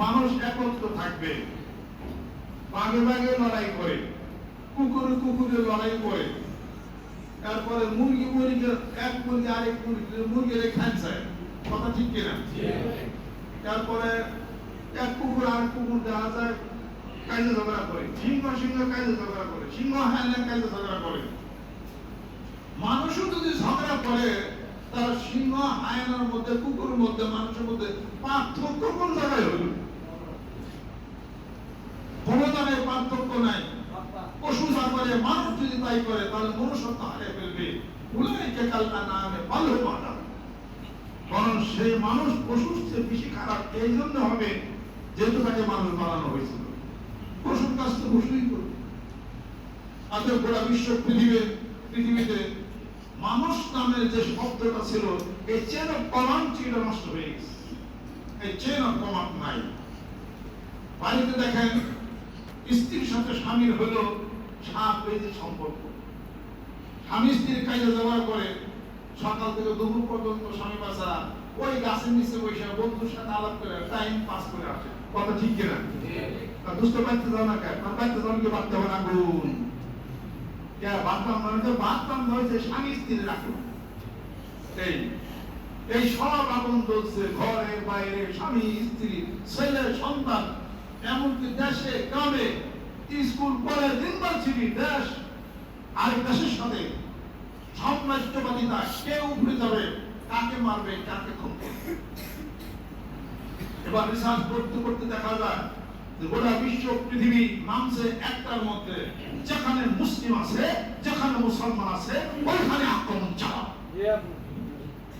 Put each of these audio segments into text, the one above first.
মানুষ একত্র থাকবে। বাঘে বাগে লড়াই করে কুকুরে কুকুরে লড়াই করে। তারপরে মুরগি মুরগি এক মুরগি আরেক মুরগি মুরগির খাইছে কথা ঠিক কিনা? তারপরে এক কুকুর আর কুকুর দেখা যায় কাজে ঝগড়া করে। সিংহ সিংহ কাজে ঝগড়া করে। সিংহ হায়না কাজে ঝগড়া করে। মানুষও যদি ঝগড়া করে তার সিংহ হায়নার মধ্যে কুকুরের মধ্যে মানুষের মধ্যে পার্থক্য কোন জায়গায় হইল কোনো জায়গায় পার্থক্য নাই পশু যা করে মানুষ যদি তাই করে, তাহলে মনুষ্যত্ব হারিয়ে ফেলবে। উলাইকে কালনা নামে ভালো মানা কারণ সেই মানুষ বেশি খারাপ, এই জন্য হবে যেহেতু তাকে মানুষ বানানো হয়েছিল। পশুর কাজ তো পশুই করবে। গোটা বিশ্ব পৃথিবীতে মানুষ নামের যে শব্দটা ছিল, এই চেন অফ কমান্ড ছিল নষ্ট হয়ে গেছে। এই চেন অফ কমান্ড নাই। বাড়িতে দেখেন, স্ত্রীর সাথে স্বামীর হলো সাপ সম্পর্ক। স্বামী স্ত্রীর কাজে যাওয়ার করে সকাল থেকে দুপুর পর্যন্ত স্বামী বাচ্চারা ওই গাছের নিচে বসে বন্ধুর সাথে আলাপ করে টাইম পাস করে আসে। কথা ঠিক কিনা? দুষ্ট বাড়তে যাও না কেন? বাড়তে যাও কি হবে না গুণ কে? বাঁধতাম মানে তো বাঁধতাম হয়েছে স্বামী স্ত্রী রাখুন এই এই সব আগুন চলছে ঘরে, বাইরে, স্বামী স্ত্রী, ছেলে, সন্তান, এমনকি দেশে, গ্রামে স্কুল, কলেজ ইউনিভার্সিটি দেশ আরেক দেশের সাথে সাম্রাজ্যবাদিতা কে যাবে, কাকে মারবে, কাকে এবার রিসার্চ করতে করতে দেখা যায় গোটা বিশ্ব পৃথিবী একটার মধ্যে, যেখানে মুসলিম আছে, যেখানে মুসলমান আছে, ওইখানে আক্রমণ চালাও।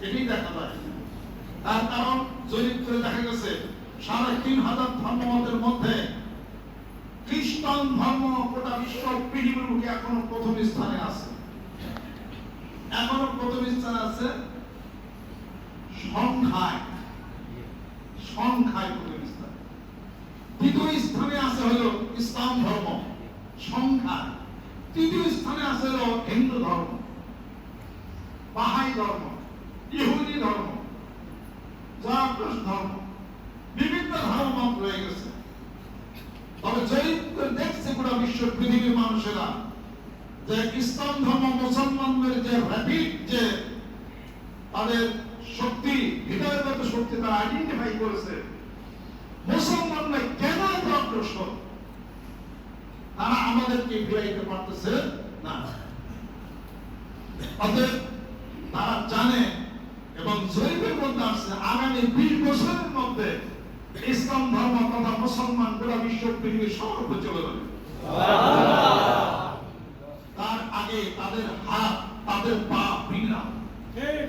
এটাই দেখা যায়। তার কারণ জরিপ করে দেখা গেছে, সাড়ে তিন হাজার ধর্মমতের মধ্যে খ্রিস্টান ধর্ম গোটা বিশ্ব পৃথিবীর বুকে এখনও প্রথম স্থানে আছে। এখনও প্রথম স্থানে আছে সংখ্যায় সংখ্যায় প্রথম স্থানে। দ্বিতীয় স্থানে আছে হলো ইসলাম ধর্ম সংখ্যা তৃতীয় স্থানে আছে হলো হিন্দু ধর্ম, বাহাই ধর্ম, ইহুদি ধর্ম জরাক্রস ধর্ম বিভিন্ন ধর্ম রয়ে গেছে তবে করে দেখছে গোটা বিশ্ব পৃথিবীর মানুষেরা যে ইসলাম ধর্ম মুসলমানদের যে র্যাপিড যে তাদের শক্তি, হৃদয়গত শক্তি তারা আইডেন্টিফাই করেছে, মুসলমানরা কেন এত অগ্রসর তারা আমাদেরকে ফিরাইতে পারতেছে না? অতএব তারা জানে এবং জরিপের মধ্যে আসছে আগামী বিশ বছরের মধ্যে ইসলাম ধর্ম জনসম্মান গোটা বিশ্ব পৃথিবীর সমর্থ চলে যাবে তার আগে তাদের হাত তাদের পা ঠিক